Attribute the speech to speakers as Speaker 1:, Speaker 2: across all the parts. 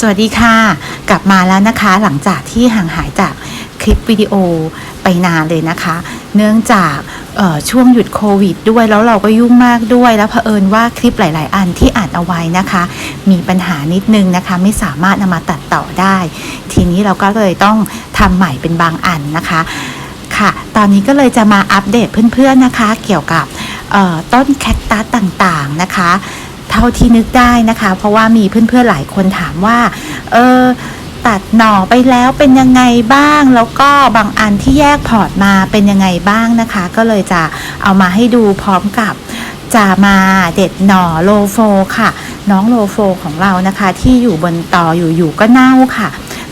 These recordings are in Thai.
Speaker 1: สวัสดีค่ะ กลับมาแล้วนะคะหลังจากที่ห่างหายจากคลิปวิดีโอไปนานเลยนะคะ เนื่องจากช่วงหยุดโควิดด้วยแล้วเราก็ยุ่งมากด้วย แล้วเผอิญว่าคลิปหลาย ๆ อันที่อัดเอาไว้นะคะ มีปัญหานิดนึงนะคะ ไม่สามารถนำมาตัดต่อได้ ทีนี้เราก็เลยต้องทำใหม่เป็นบางอันนะคะค่ะ ตอนนี้ก็เลยจะมาอัปเดตเพื่อน ๆ นะคะ เกี่ยวกับต้นแคคตัสต่าง ๆ นะคะ เท่าที่นึกได้นะคะ เพราะว่ามีเพื่อนๆหลายคนถามว่า เออตัดหน่อไปแล้วเป็นยังไงบ้าง แล้วก็บางอันที่แยกพอร์ตมาเป็นยังไงบ้างนะคะ ก็เลยจะเอามาให้ดูพร้อมกับจะมาเด็ดหน่อโลโฟค่ะ น้องโลโฟของเรานะคะ ที่อยู่บนตออยู่ๆก็เน่าค่ะ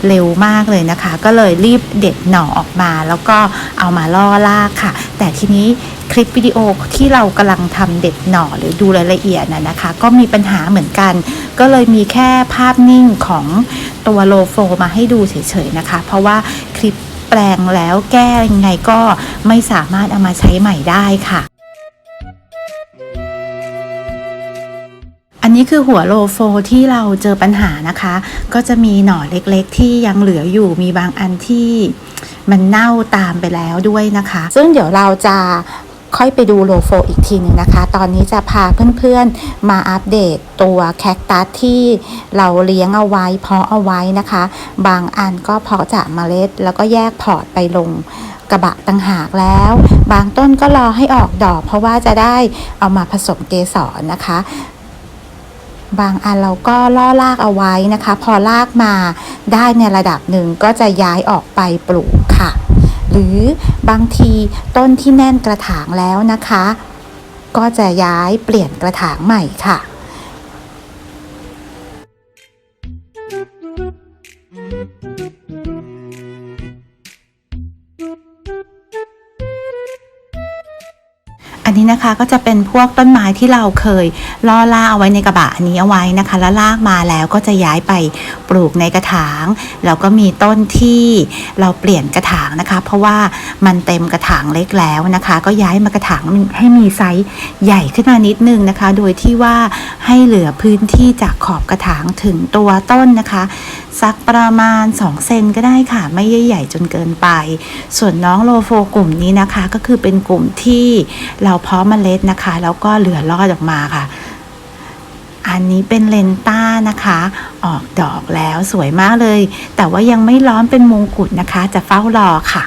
Speaker 1: เร็วมากเลยนะคะ ก็เลยรีบเด็ดหน่อออกมา แล้วก็เอามาล่อลากค่ะ แต่ทีนี้คลิปวิดีโอที่เรากำลังทำเด็ดหน่อหรือดูรายละเอียดนะนะคะ ก็มีปัญหาเหมือนกัน ก็เลยมีแค่ภาพนิ่งของตัวโลโฟมาให้ดูเฉยๆนะคะ เพราะว่าคลิปแปลงแล้วแก้ยังไงก็ไม่สามารถเอามาใช้ใหม่ได้ค่ะ นี้คือหัวโลโฟที่เราเจอปัญหานะคะ ก็จะมีหน่อเล็กๆ ที่ยังเหลืออยู่มีบางอันที่มันเน่าตามไปแล้วด้วยนะคะ ซึ่งเดี๋ยวเราจะค่อยไปดูโลโฟอีกทีหนึ่งนะคะ ตอนนี้จะพาเพื่อนๆ มาอัปเดตตัวแคคตัสที่เราเลี้ยงเอาไว้ เพาะเอาไว้นะคะ บางอันก็เพาะจากเมล็ด แล้วก็แยกพอร์ตไปลงกระบะต่างหากแล้ว บางต้นก็รอให้ออกดอก เพราะว่าจะได้เอามาผสมเกสรนะคะ บางอันเราก็ล่อลากเอาไว้นะคะ พอลากมาได้ในระดับหนึ่งก็จะย้ายออกไปปลูกค่ะ หรือบางทีต้นที่แน่นกระถางแล้วนะคะ ก็จะย้ายเปลี่ยนกระถางใหม่ค่ะ นี้นะคะ ก็จะเป็นพวกต้นไม้ที่เราเคยล่อล่าเอาไว้ในกระบะอันนี้เอาไว้นะคะ แล้วลากมาแล้วก็จะย้ายไปปลูกในกระถางแล้วก็มีต้นที่เราเปลี่ยนกระถางนะคะ เพราะว่ามันเต็มกระถางเล็กแล้วนะคะ ก็ย้ายมากระถางให้มีไซส์ใหญ่ขึ้นมานิดนึงนะคะ โดยที่ว่าให้เหลือพื้นที่จากขอบกระถางถึงตัวต้นนะคะสักประมาณ 2 เซนก็ได้ค่ะ ไม่ใหญ่จนเกินไป ส่วนน้องโลโฟกลุ่มนี้นะคะ ก็คือเป็นกลุ่มที่เราเพาะเมล็ดนะคะ แล้วก็เหลือรอดออกมาค่ะ อันนี้เป็นเลนต้านะคะ ออกดอกแล้วสวยมากเลย แต่ว่ายังไม่ร้อนเป็นมงกุฎนะคะ จะเฝ้ารอค่ะ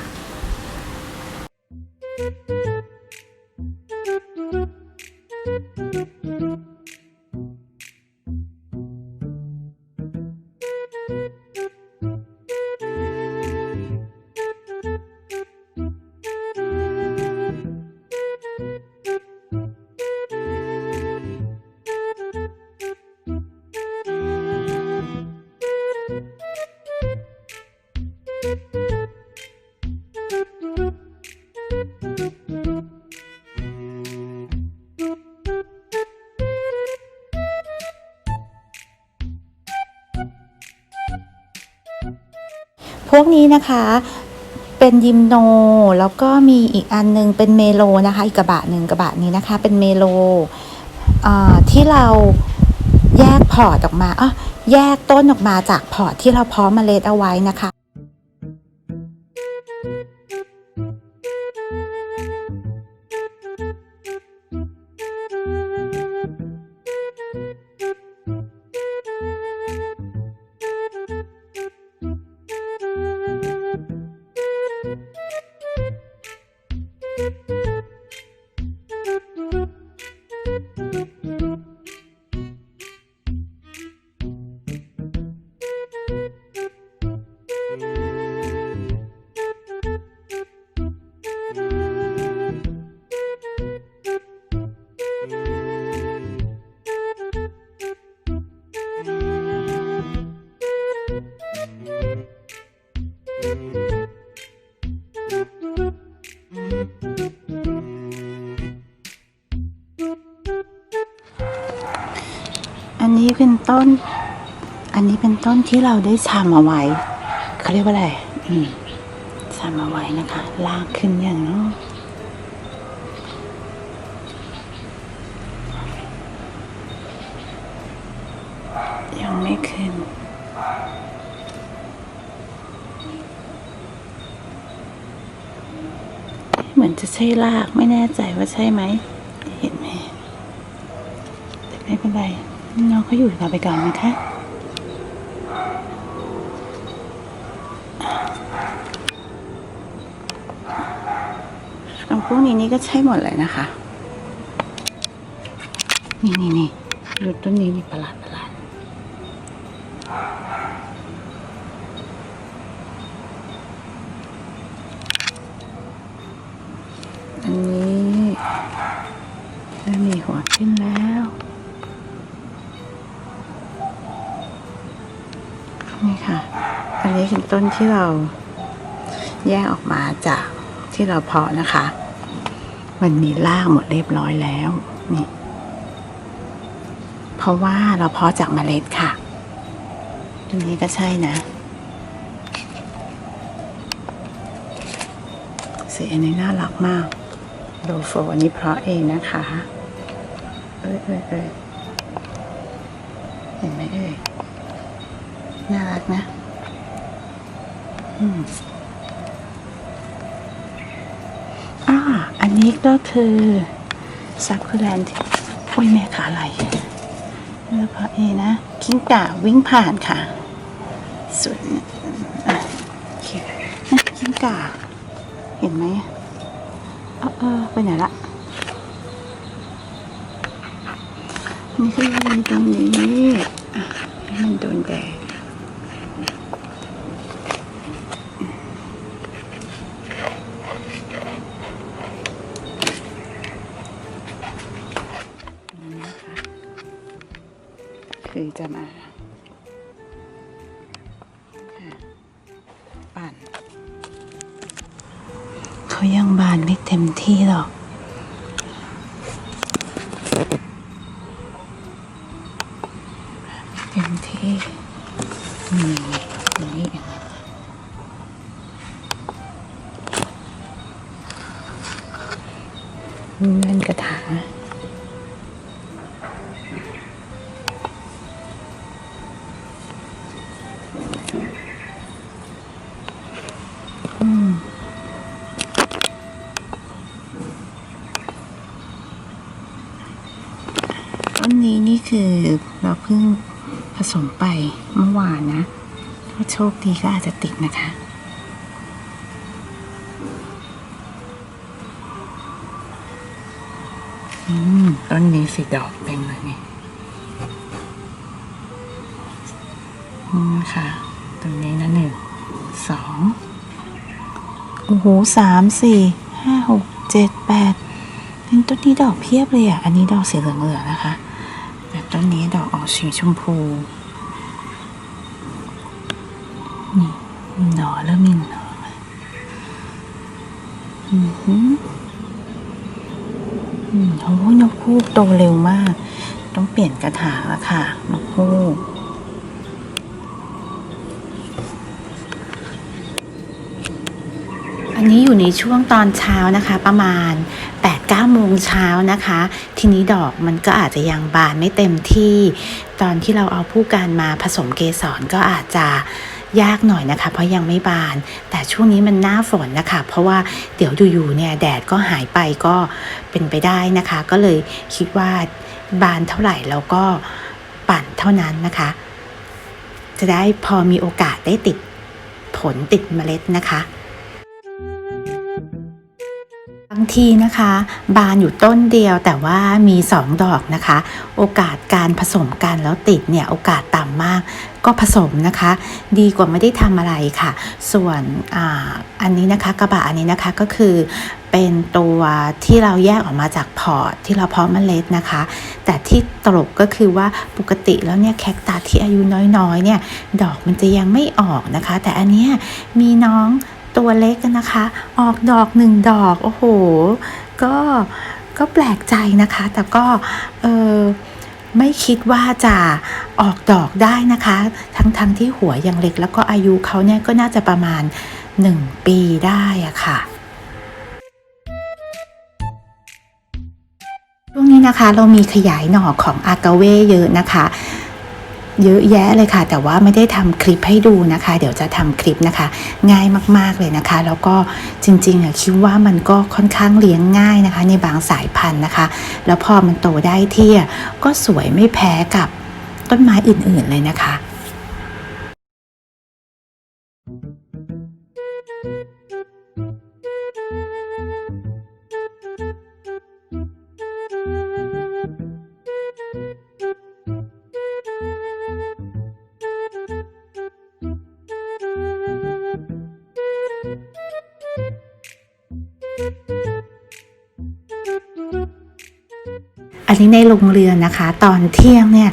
Speaker 1: วกนี้นะคะเป็นยิมโน แล้วก็มีอีกอันหนึงเป็นเมโลนะคะ อีกกระบะหนึ่งกระบะนี้นะคะ เป็นเมโลที่เราแยกพอร์ตออกมาอ๋อแยกต้นออกมาจากพอร์ตที่เราเพาะเมล็ดเอาไว้นะคะ ต้น อันนี้เป็นต้นที่เราได้ชำเอาไว้เขาเรียกว่าอะไรอืมชำเอาไว้นะคะ ลากขึ้นอย่างเนาะยังไม่ขึ้นเหมือนจะใช่ลากไม่แน่ใจว่าใช่ไหม เห็นไหมแต่ไม่เป็นไร น้องเขาอยู่กับไปก่อนนะคะของพวกนี้นี่ก็ใช่หมดเลยนะคะ นี่นี่นี่ดูต้นนี้มีประหลาดประหลาด อันนี้เริ่มมีหัวขึ้นแล้ว นี่ค่ะ อันนี้คือ ต้นที่เราแยกออกมาจากที่เราเพาะนะคะ มันมีรากหมดเรียบร้อยแล้วนี่เพราะว่าเราเพาะจากเมล็ดค่ะตรงนี้ก็ใช่นะสีอันนี้น่ารักมาก โลโฟอันนี้เพราะเองนะคะ เอ้ยเอ้ยเอ้ยเห็นไหมเอ้ยน่ารักนะ อืมอ่าอันนี้ ก็คือซักคูแลนที่อุ้ยแม่ขาไหลแล้วพราะเอนะกิ้งก่าวิ่งผ่านค่ะสวนคนะกิ้งก่า เห็นไหมเออเออไปไหนละนี่คือตรงนี้ให้มันโดนแดด จะมาค่ะปั่นเขายังบานไม่เต็มที่หรอกเต็มที่นี่นี่เงินกระถางอืม ต้นนี้นี่คือ เราเพิ่งผสมไปเมื่อวานนะ ถ้าโชคดีก็อาจจะติดนะคะ อืม ต้นนี้สีดอกเต็มเลยนี่อืมค่ะตรงนี้นะหนึ่ง สอง โอ้โหสาม สี่ ห้า หก เจ็ด แปดเป็นต้นนี้ดอกเพียบเลยอะ อันนี้ดอกสีเหลืองๆนะคะ ต้นนี้ดอกออกสีชมพู นี่หนอเริ่มมีหนออือหืออืมโอ้โหนกคู่โตเร็วมาก ต้องเปลี่ยนกระถางละค่ะนกฮูก อั นี้อยู่ในช่วงตอนเช้านะคะ ประมาณ8-9โมงเช้านะคะ ทีนี้ดอกมันก็อาจจะยังบานไม่เต็มที่ ตอนที่เราเอาผู้การมาผสมเกสรก็อาจจะยากหน่อยนะคะ เพราะยังไม่บาน แต่ช่วงนี้มันหน้าฝนนะคะ เพราะว่าเดี๋ยวอยู่ๆเนี่ยแดดก็หายไปก็เป็นไปได้นะคะ ก็เลยคิดว่าบานเท่าไหร่แล้วก็ปั่นเท่านั้นนะคะ จะได้พอมีโอกาสได้ติดผลติดเมล็ดนะคะางทีนะคะ บานอยู่ต้นเดียวแต่ว่ามีสองดอกนะคะ โอกาสการผสมกันแล้วติดเนี่ยโอกาสต่ำมากก็ผสมนะคะ ดีกว่าไม่ได้ทำอะไรค่ะ ส่วนออันนี้นะคะกระบะอันนี้นะคะก็คือเป็นตัวที่เราแยกออกมาจากพอร์ตที่เราเพาะเมล็ดนะคะ แต่ที่ตลกก็คือว่าปกติแล้วเนี่ยแคคตัสที่อายุน้อยๆเนี่ยดอกมันจะยังไม่ออกนะคะ แต่อันเนี้ยมีน้อง ตัวเล็กนะคะ ออกดอกหนึ่งดอก โอ้โห ก็ก็แปลกใจนะคะ แต่ก็เออไม่คิดว่าจะออกดอกได้นะคะ ทั้งๆทที่หัวยังเล็ก แล้วก็อายุเขาเนี่ยก็น่าจะประมาณ 1 ปีได้อะค่ะช่วงนี้นะคะเรามีขยายหน่อของอากาเว่เยอะนะคะ เยอะแยะเลยค่ะ แต่ว่าไม่ได้ทำคลิปให้ดูนะคะ เดี๋ยวจะทำคลิปนะคะ ง่ายมากๆเลยนะคะ แล้วก็จริงๆอะคิดว่ามันก็ค่อนข้างเลี้ยงง่ายนะคะ ในบางสายพันธุ์นะคะ แล้วพอมันโตได้ที่ก็สวยไม่แพ้กับต้นไม้อื่นๆเลยนะคะ นนี้ในโรงเรือนนะคะ ตอนเที่ยงเนี่ย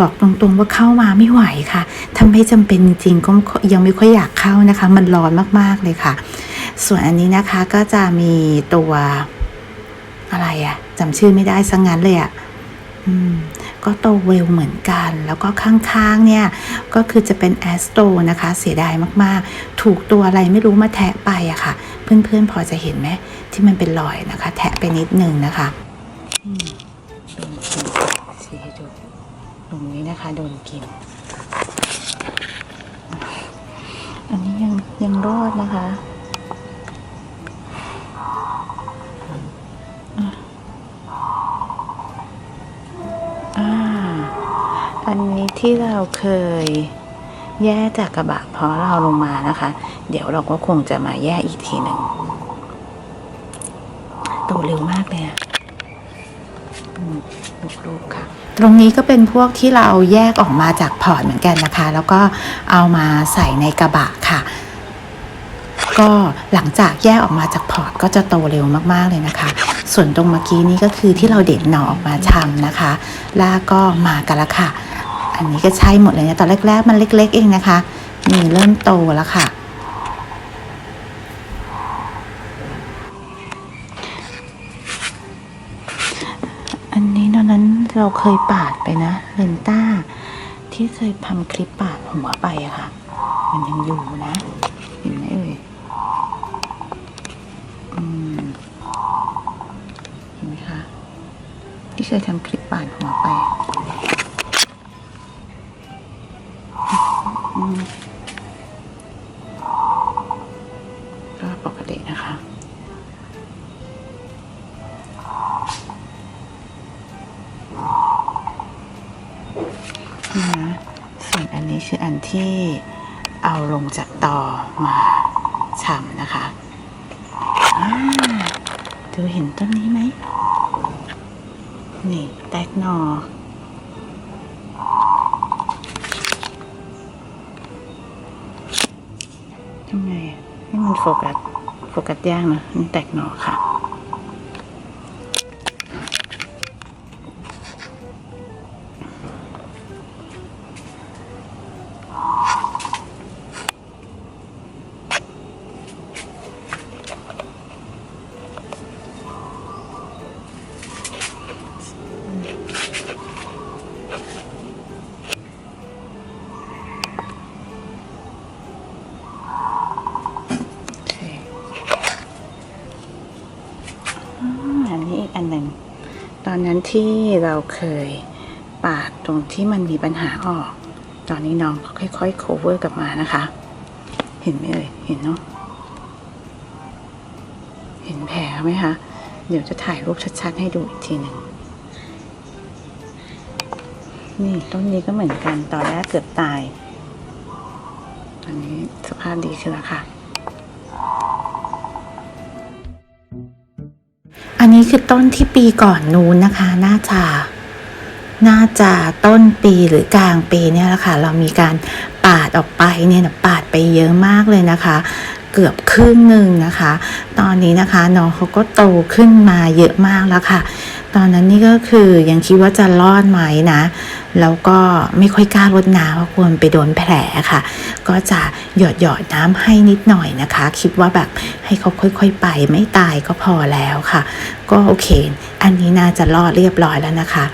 Speaker 1: บอกตรงๆว่าเข้ามาไม่ไหวค่ะถ้าไม่จำเป็นจริงๆก็ยังไม่ค่อยอยากเข้านะคะ มันร้อนมากๆเลยค่ะ ส่วนอันนี้นะคะก็จะมีตัวอะไรอะจำชื่อไม่ได้ซะงั้นเลยอะอืมก็โตเร็วเหมือนกัน แล้วก็ข้างๆเนี่ย ก็คือจะเป็นแอสโตนะคะ เสียดายมากๆ ถูกตัวอะไรไม่รู้มาแทะไปอะค่ะ เพื่อนๆพอจะเห็นไหมที่มันเป็นรอยนะคะ แทะไปนิดนึงนะคะ ตรงนี้นะคะ โดนกิน อันนี้ยังยังรอดนะคะอ่าอันนี้ที่เราเคยแย่จากกระบะเพราะเราลงมานะคะ เดี๋ยวเราก็คงจะมาแย่อีกทีหนึ่งโตเร็วมากเลยอะลูกๆค่ะ ตรงนี้ก็เป็นพวกที่เราแยกออกมาจากพอร์ตเหมือนกันนะคะ แล้วก็เอามาใส่ในกระบะค่ะ ก็หลังจากแยกออกมาจากพอร์ตก็จะโตเร็วมากๆเลยนะคะ ส่วนตรงเมื่อกี้นี้ก็คือที่เราเด็ดหน่อออกมาชำนะคะลากก็มากันล้วค่ะ อันนี้ก็ใช่หมดเลยนะตอนแรกๆมันเล็ก ๆ เองนะคะนี่เริ่มโตแล้วค่ะ อันนี้ตอนนั้น เราเคยปาดไปนะเลนต้า ที่เคยทำคลิปปาดหัวไปอะค่ะ มันยังอยู่นะเห็นไหมเอ่ยอืมเห็นไหมคะที่เคยทำคลิปปาดหัวไป อืม คืออันที่เอาลงจากต่อมาฉ่ำนะคะดูเห็นต้นนี้ไหม นี่แตกหนอ ทำไงอะให้มันโฟกัส โฟกัสยากนะมันแตกหนอค่ะ นั้นที่เราเคยปาดตรงที่มันมีปัญหาออก ตอนนี้น้องก็ค่อยๆ cover กลับมานะคะ เห็นไหมเอ่ย เห็นเนาะ เห็นแผลไหมคะ เดี๋ยวจะถ่ายรูปชัดๆ ให้ดูอีกทีหนึ่ง นี่ต้นนี้ก็เหมือนกัน ตอนแรกเกือบตาย ตอนนี้สภาพดีขึ้นแล้วค่ะ อันนี้คือต้นที่ปีก่อนนู้นนะคะ น่าจะ น่าจะต้นปีหรือกลางปีเนี่ยแหละค่ะ เรามีการปาดออกไปเนี่ยปาดไปเยอะมากเลยนะคะ เกือบครึ่งหนึ่งนะคะ ตอนนี้นะคะน้องเขาก็โตขึ้นมาเยอะมากแล้วค่ะ ตอนนั้นนี่ก็คือยังคิดว่าจะรอดไหมนะ แล้วก็ไม่ค่อยกล้ารดน้ำเพราะกลัวมันไปโดนแผลค่ะ ก็จะหยอดหยอดน้ำให้นิดหน่อยนะคะ คิดว่าแบบให้เขาค่อย ๆ ไปไม่ตายก็พอแล้วค่ะ ก็โอเค อันนี้น่าจะรอดเรียบร้อยแล้วนะคะ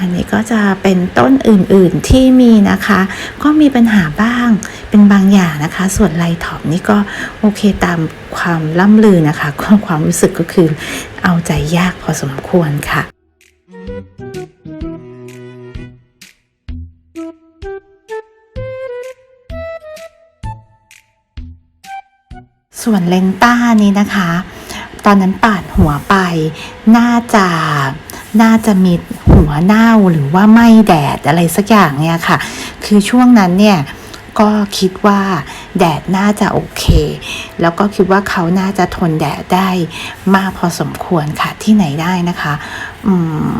Speaker 1: อันนี้ก็จะเป็นต้นอื่นๆที่มีนะคะ ก็มีปัญหาบ้างเป็นบางอย่างนะคะ ส่วนไลทอปนี่ก็โอเคตามความล่ำลือนะคะความรู้สึกก็คือเอาใจยากพอสมควรค่ะ ส่วนเลนต้านี้นะคะ ตอนนั้นปาดหัวไป น่าจะน่าจะมีหัวเน่าหรือว่าไหม้แดดอะไรสักอย่างเนี่ยค่ะ คือช่วงนั้นเนี่ยก็คิดว่าแดดน่าจะโอเค แล้วก็คิดว่าเขาน่าจะทนแดดได้มากพอสมควรค่ะที่ไหนได้นะคะ อืม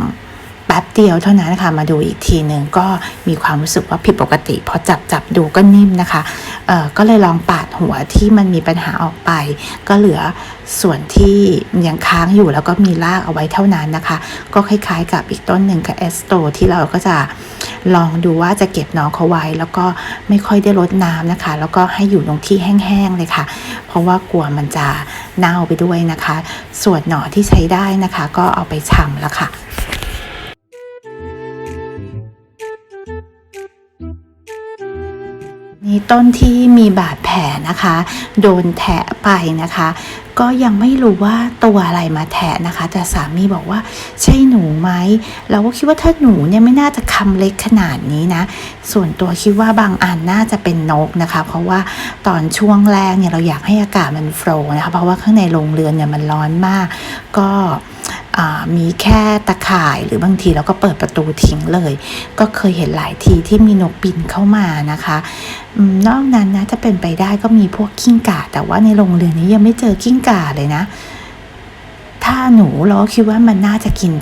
Speaker 1: ป๊บเดียวเท่านั้นนะคะมาดูอีกทีหนึ่งก็มีความรู้สึกว่าผิดปกติพอจับจับดูก็นิ่มนะคะเอ่อก็เลยลองปาดหัวที่มันมีปัญหาออกไป ก็เหลือส่วนที่ยังค้างอยู่แล้วก็มีรากเอาไว้เท่านั้นนะคะ ก็คล้ายๆกับอีกต้นหนึ่งกับเอสโตที่เราก็จะลองดูว่าจะเก็บน้องเขาไว้ แล้วก็ไม่ค่อยได้รดน้ำนะคะ แล้วก็ให้อยู่ตรงที่แห้งๆเลยค่ะ เพราะว่ากลัวมันจะเน่าไปด้วยนะคะ ส่วนหน่อที่ใช้ได้นะคะ ก็เอาไปชำแล้วค่ะ ต้นที่มีบาดแผลนะคะ โดนแทะไปนะคะ ก็ยังไม่รู้ว่าตัวอะไรมาแทะนะคะ แต่สามีบอกว่าใช่หนูไหมเราก็คิดว่าถ้าหนูเนี่ยไม่น่าจะคำเล็กขนาดนี้นะ ส่วนตัวคิดว่าบางอันน่าจะเป็นนกนะคะ เพราะว่าตอนช่วงแรกเนี่ยเราอยากให้อากาศมันโฟล์นะคะเพราะว่าข้างในโรงเรือนเนี่ยมันร้อนมาก ก็ มีแค่ตะข่ายหรือบางทีเราก็เปิดประตูทิ้งเลย ก็เคยเห็นหลายทีที่มีนกบินเข้ามานะคะอนอกนั้นนะจะเป็นไปได้ก็มีพวกกิ้งก่า แต่ว่าในโรงเรือนนี้ยังไม่เจอกิ้งก่าเลยนะ ถ้าหนูเราคิดว่ามันน่าจะกิน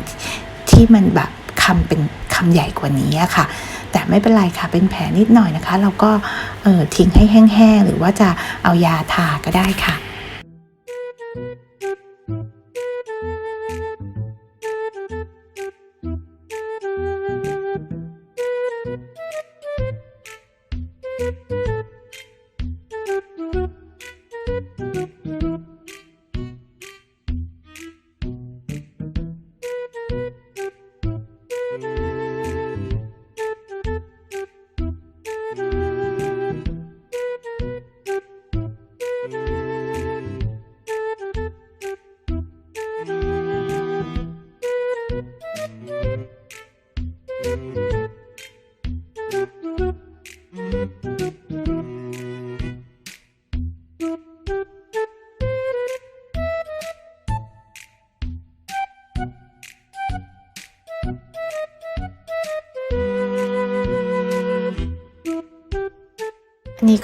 Speaker 1: ที่มันแบบคำเป็นคำใหญ่กว่านี้ค่ะแต่ไม่เป็นไรค่ะ เป็นแผลนิดหน่อยนะคะ เราก็ออทิ้งให้แห้งๆ หรือว่าจะเอายาทาก็ได้ค่ะ อัน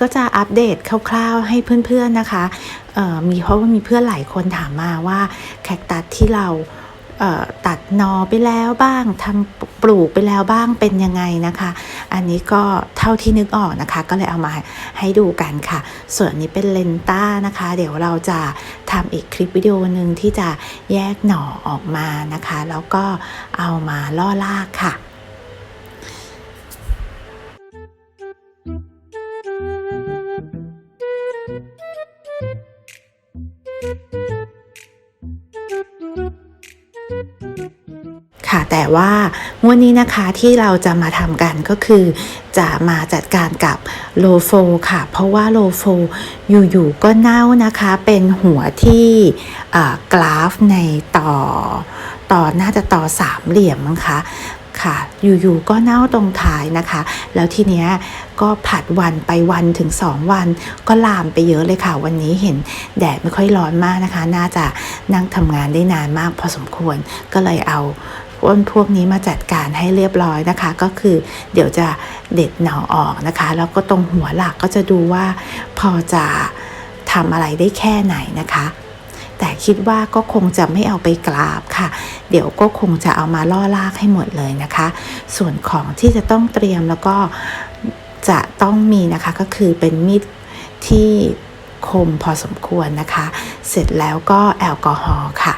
Speaker 1: ก็จะอัปเดตคร่าวๆให้เพื่อนๆนะคะมีเพราะว่ามีเพื่อนหลายคนถามมาว่าแคคตัสที่เราเตัดนอไปแล้วบ้างทำปลูกไปแล้วบ้างเป็นยังไงนะคะ อันนี้ก็เท่าที่นึกออกนะคะ ก็เลยเอามาให้ดูกันค่ะ ส่วนนนี้เป็นเลนต้านะคะ เดี๋ยวเราจะทำอีกคลิปวิดีโอหนึ่งที่จะแยกหน่อออกมานะคะ แล้วก็เอามาล่อลากค่ะ ค่ะ แต่ว่างวดนี้นะคะที่เราจะมาทำกันก็คือ จะมาจัดการกับโลโฟค่ะ เพราะว่าโลโฟอยู่ๆก็เน่านะคะ เป็นหัวที่กราฟในต่อต่อน่าจะต่อสามเหลี่ยมมั้งคะค่ะ อยู่ๆก็เน่าตรงท้ายนะคะ แล้วทีเนี้ยก็ผัดวันไปวันถึง 2 วัน ก็ลามไปเยอะเลยค่ะ วันนี้เห็นแดดไม่ค่อยร้อนมากนะคะ น่าจะนั่งทำงานได้นานมากพอสมควร ก็เลยเอา อ้นพวกนี้มาจัดการให้เรียบร้อยนะคะ ก็คือเดี๋ยวจะเด็ดหน่อออกนะคะ แล้วก็ตรงหัวหลักก็จะดูว่าพอจะทำอะไรได้แค่ไหนนะคะ แต่คิดว่าก็คงจะไม่เอาไปกราบค่ะ เดี๋ยวก็คงจะเอามาล่อลากให้หมดเลยนะคะ ส่วนของที่จะต้องเตรียมแล้วก็จะต้องมีนะคะก็คือเป็นมีดที่คมพอสมควรนะคะ เสร็จแล้วก็แอลกอฮอล์ค่ะ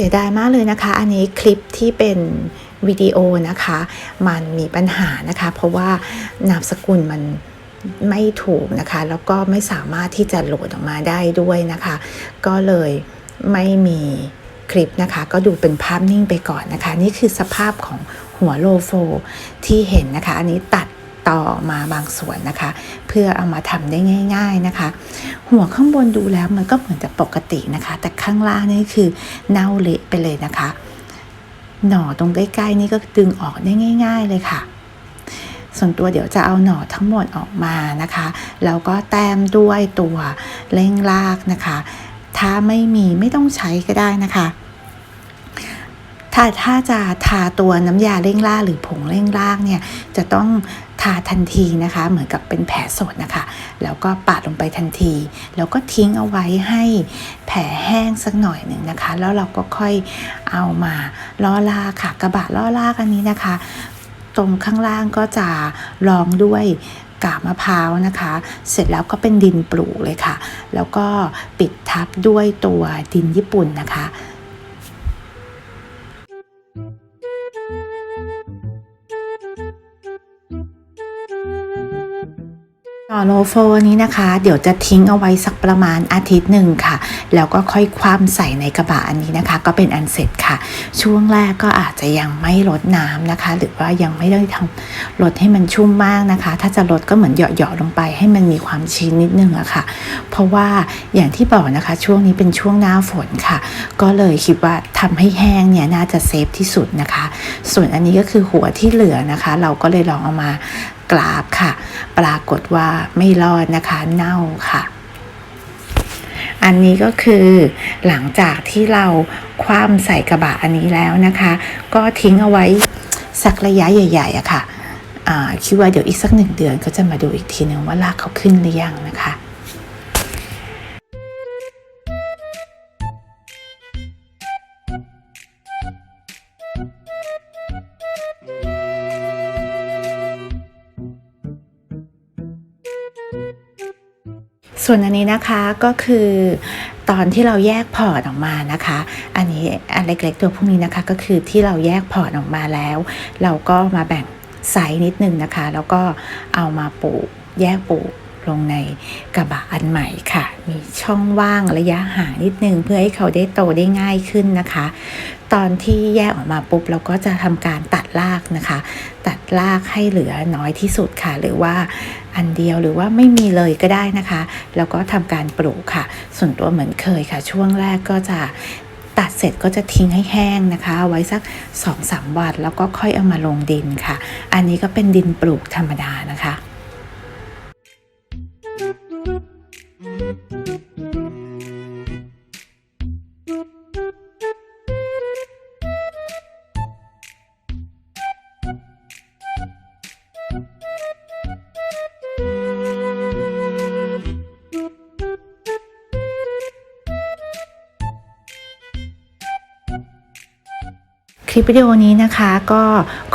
Speaker 1: เสียดายมากเลยนะคะ อันนี้คลิปที่เป็นวิดีโอนะคะ มันมีปัญหานะคะ เพราะว่านามสกุลมันไม่ถูกนะคะ แล้วก็ไม่สามารถที่จะโหลดออกมาได้ด้วยนะคะ ก็เลยไม่มีคลิปนะคะ ก็ดูเป็นภาพนิ่งไปก่อนนะคะ นี่คือสภาพของหัวโลโฟที่เห็นนะคะ อันนี้ตัด ต่อมาบางส่วนนะคะ เพื่อเอามาทำได้ง่าย ๆนะคะ หัวข้างบนดูแล้วมันก็เหมือนจะปกตินะคะ แต่ข้างล่างนี่คือเน่าเละไปเลยนะคะ หน่อตรงใกล้ๆนี่ก็ดึงออกได้ง่าย ๆ เลยค่ะ ส่วนตัวเดี๋ยวจะเอาหน่อทั้งหมดออกมานะคะแล้วก็แต้มด้วยตัวเร่งรากนะคะ ถ้าไม่มีไม่ต้องใช้ก็ได้นะคะถ้าถ้าจะทาตัวน้ำยาเร่งรากหรือผงเร่งรากเนี่ยจะต้อง ทาทันทีนะคะ เหมือนกับเป็นแผลสดนะคะ แล้วก็ปาดลงไปทันที แล้วก็ทิ้งเอาไว้ให้แผลแห้งสักหน่อยหนึ่งนะคะ แล้วเราก็ค่อยเอามาล่อลากค่ะ กระบะล่อลากอันนี้นะคะ ตรงข้างล่างก็จะรองด้วยกาบมะพร้าวนะคะ เสร็จแล้วก็เป็นดินปลูกเลยค่ะ แล้วก็ปิดทับด้วยตัวดินญี่ปุ่นนะคะ ต่อโลโฟนี้นะคะ เดี๋ยวจะทิ้งเอาไว้สักประมาณอาทิตย์หนึ่งค่ะ แล้วก็ค่อยคว่ำใส่ในกระบะอันนี้นะคะ ก็เป็นอันเสร็จค่ะ ช่วงแรกก็อาจจะยังไม่ลดน้ำนะคะ หรือว่ายังไม่ได้ทำลดให้มันชุ่มมากนะคะ ถ้าจะลดก็เหมือนเหยาะๆลงไป ให้มันมีความชื้นนิดนึงอะค่ะ เพราะว่าอย่างที่บอกนะคะ ช่วงนี้เป็นช่วงหน้าฝนค่ะ ก็เลยคิดว่าทำให้แห้งเนี่ยน่าจะเซฟที่สุดนะคะ ส่วนอันนี้ก็คือหัวที่เหลือนะคะ เราก็เลยลองเอามา กราบค่ะ ปรากฏว่าไม่รอดนะคะเน่าค่ะ อันนี้ก็คือหลังจากที่เราคว่ำใส่กระบะอันนี้แล้วนะคะ ก็ทิ้งเอาไว้สักระยะใหญ่ๆอะค่ะอ่าคิดว่าเดี๋ยวอีกสักหนึ่งเดือนก็จะมาดูอีกทีหนึ่งว่ารากเขาขึ้นหรือยังนะคะ ส่วนอันนี้นะคะก็คือตอนที่เราแยกพอร์ตออกมานะคะ อันนี้อันเล็กๆตัวพวกนี้นะคะ ก็คือที่เราแยกพอร์ตออกมาแล้ว เราก็มาแบ่งไซส์นิดนึงนะคะ แล้วก็เอามาปลูกแยกปลูกลงในกระบะอันใหม่ค่ะ มีช่องว่างระยะห่างนิดนึงเพื่อให้เขาได้โตได้ง่ายขึ้นนะคะ ตอนที่แยกออกมาปุ๊บเราก็จะทำการตัดรากนะคะ ตัดรากให้เหลือน้อยที่สุดค่ะ หรือว่า อันเดียวหรือว่าไม่มีเลยก็ได้นะคะ แล้วก็ทำการปลูกค่ะ ส่วนตัวเหมือนเคยค่ะ ช่วงแรกก็จะตัดเสร็จก็จะทิ้งให้แห้งนะคะ ไว้สัก2อสวันแล้วก็ค่อยเอามาลงดินค่ะ อันนี้ก็เป็นดินปลูกธรรมดานะคะ ลิปวิดีโอนี้นะคะ ก็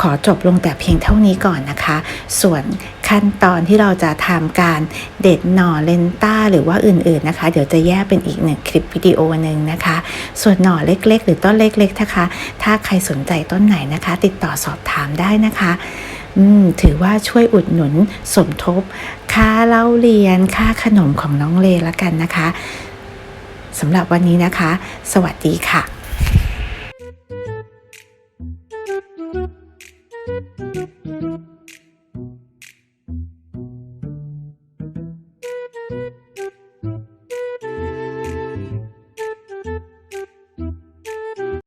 Speaker 1: ขอจบลงแต่เพียงเท่านี้ก่อนนะคะ ส่วนขั้นตอนที่เราจะทำการเด็ดหน่อเลนต้าหรือว่าอื่นๆนะคะ เดี๋ยวจะแยกเป็นอีกหนึ่งคลิปวิดีโอหนึ่งนะคะ ส่วนหน่อเล็กๆ หรือต้นเล็กๆนะคะ ถ้าใครสนใจต้นไหนนะคะ ติดต่อสอบถามได้นะคะถือว่าช่วยอุดหนุนสมทบ ค่าเล่าเรียนค่าขนมของน้องเลละกันนะคะสำหรับวันนี้นะคะ สวัสดีค่ะ
Speaker 2: Música